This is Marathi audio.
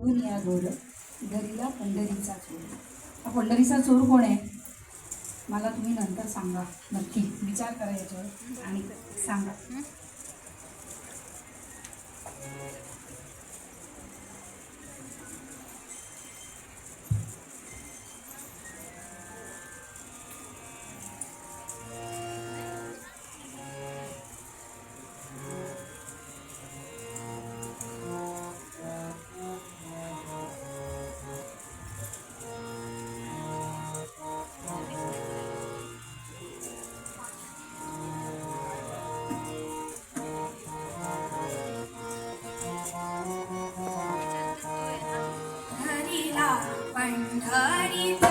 म्हणून या गोर दरीला पंढरीचा चोर. हा पंढरीचा चोर कोण आहे? मला तुम्ही नंतर सांगा. नक्की. विचार करा याच्यावर आणि सांगा. हरिला पंढरीचा चोरा